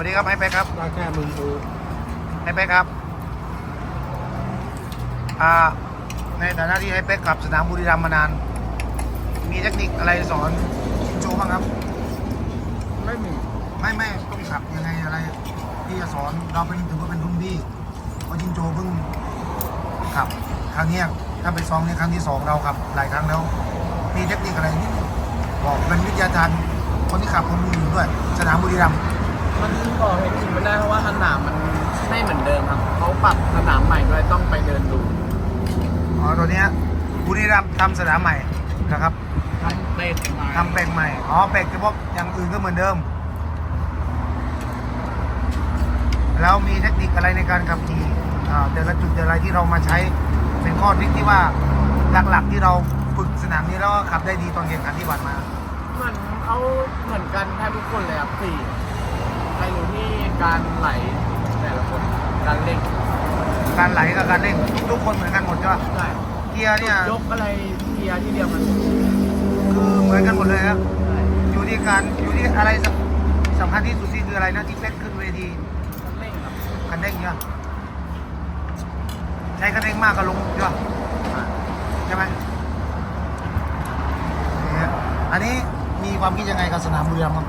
วัสดีครับไอ้แป๊กครับได้แค่มึงดูไอ้แป๊กครับ อ่า ในฐานะที่ไอ้แป๊กขับสนามบุรีรัมย์มานาน มีเทคนิคอะไรสอนชินโจบ้างครับ ไม่มีไม่ไม่ต้องขับยังไงอะไร ที่จะสอนเราเป็นถือว่าเป็นรุ่นพี่เพราะชินโจเพิ่งขับครั้งเนี้ยถ้าไปซ้อมในครั้งที่สองเราขับหลายครั้งแล้ว มีเทคนิคอะไรที่บอกเป็นวิทยาทานคนที่ขับคนอื่นด้วยสนามบุรีรัมย์ มันบอกเห็นถึงไม่ได้เพราะว่าสนามมันไม่เหมือนเดิมครับเขาปรับสนามใหม่ด้วยต้องไปเดินดูอ๋อตัวเนี้ยบุรีรัมย์ทำสนามใหม่นะครับทำเป็ดมาทำแปลงใหม่ อ๋อแปลงเฉพาะอย่างอื่นก็เหมือนเดิม แล้วมีเทคนิคอะไรในการขับขี่อ่าแต่ละจุดแต่ละอะไรที่เรามาใช้เป็นข้อทริคที่ว่าหลักๆที่เราฝึกสนามนี้แล้วก็ขับได้ดีตอนแข่งขันที่ผ่านมา เหมือนเขาเหมือนกันแทบทุกคนเลยครับสี่ ไปอยู่ที่การไหลแต่ละคนการเร่งการไหลกับการเร่งทุกๆคนเหมือนกันหมดใช่ปะใช่เกียร์เนี่ยยกอะไรเกียร์ที่เดียวมันคือเหมือนกันหมดเลยครับอยู่ที่การอยู่ที่อะไรสำสำคัญที่สุดที่คืออะไรนะที่เป๊กขึ้นเวทีการเร่งครับคันเร่งเนี่ยใช้คันเร่งมากก็ลงใช่ปะใช่ไหมเนี่ยอันนี้มีความคิดยังไงกับสนามบุรีรัมย์บ้าง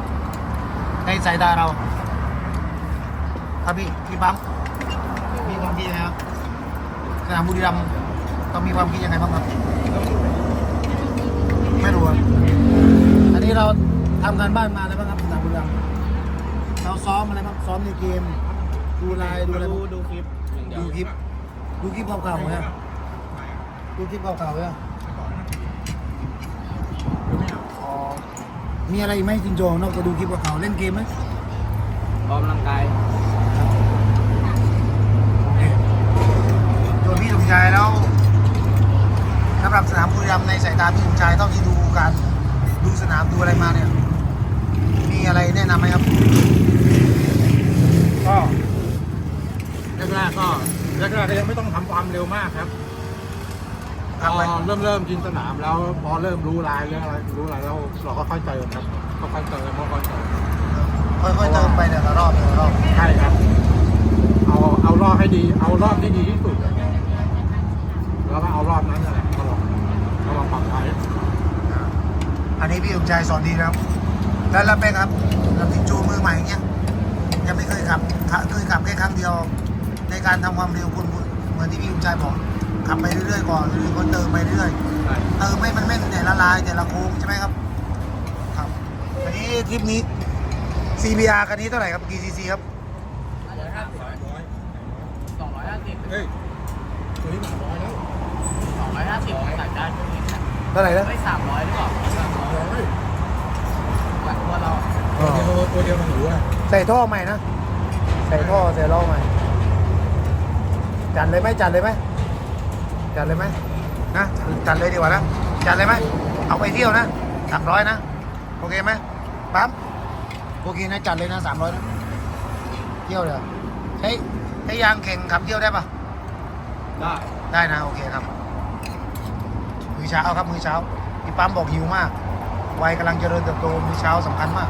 ในสายตาเรา ครับพี่พี่ปั๊มมีความคิดยังไงครับสนามบุรีรัมย์ต้องมีความคิดยังไงบ้างครับ ไม่รู้อะอันนี้เราทำงานบ้านมาแล้วบ้างครับสนามบุรีรัมย์เราซ้อมอะไรบ้างซ้อมในเกม ดูไลน์ดูอะไรดูบ้างดูคลิปอย่างเดียวดูคลิปดูคลิปเก่าๆไหมดูคลิปเก่าๆไหมอ๋อมีอะไรอีกไหมจินโจนอกจากดูคลิปเก่าๆเล่นเกมไหมออกกำลังกาย ชายแล้วสำหรับสนามบุรีรัมย์ในสายตาพี่สมชายเท่าที่ดูการดูสนามดูอะไรมาเนี่ย มีอะไรแนะนำไหมครับ ก็แรกๆก็แรกๆก็ยังไม่ต้องทำความเร็วมากครับครับพไปอเริ่มเริ่มกินสนามแล้วพอเริ่มรู้ลายเรื่องอะไรรู้อะไรแล้วเราก็ค่อยเติมครับก็ค่อยเติมค่อยๆเติมค่อยๆเติมไปแต่ละรอบแต่ละรอบใช่ครับ เอาเอารอบให้ดี เอารอบที่ดีที่สุดแล้วก็เอารอบนั้นนั่นแหละก็ลองก็ลองปรับใช้อันนี้พี่สมชายสอนดีนะครับแล้วแล้วเป็นครับเราติดจูมือใหม่เงี้ยยังไม่เคยขับขับเคยขับแค่ครั้งเดียว ในการทำความเร็วคุณเหมือนที่พี่สมชายบอกขับไปเรื่อยๆก่อนหรือก็เติมไปเรื่อยใช่เติมให้มันแม่นแต่ละลายแต่ละโค้งใช่ไหมครับครับอันนี้ทริปนี้ CBR คันนี้เท่าไหร่ครับกี่ซีซีครับสองร้อยห้าสิบเฮ้ยตัวนี้หนาร้อยแล้ว สิบใส่ได้ช่วงนี้นะเท่าไหร่นะไม่สามร้อยหรือเปล่าร้อยหลังตัวเราตัวเดียวตัวเดียวมันหรูอะใส่ท่อใหม่นะ ใส่ท่อใส่ล้อใหม่ จัดเลยไหมจัดเลยไหมจัดเลยไหมนะจัดเลยดีกว่านะจัดเลยไหมเอาไปเที่ยวนะสามร้อยนะโอเคไหมปั๊มโอเคนะจัดเลยนะสามร้อยนะเที่ยวเลยเหรอใช้ใช้ยางแข่งขับเที่ยวได้ปะได้ได้นะโอเคครับ มื้อเช้าครับมื้อเช้าพี่ปั๊มบอกหิวมากวัยกำลังเจริญเติบโตมื้อเช้าสำคัญมาก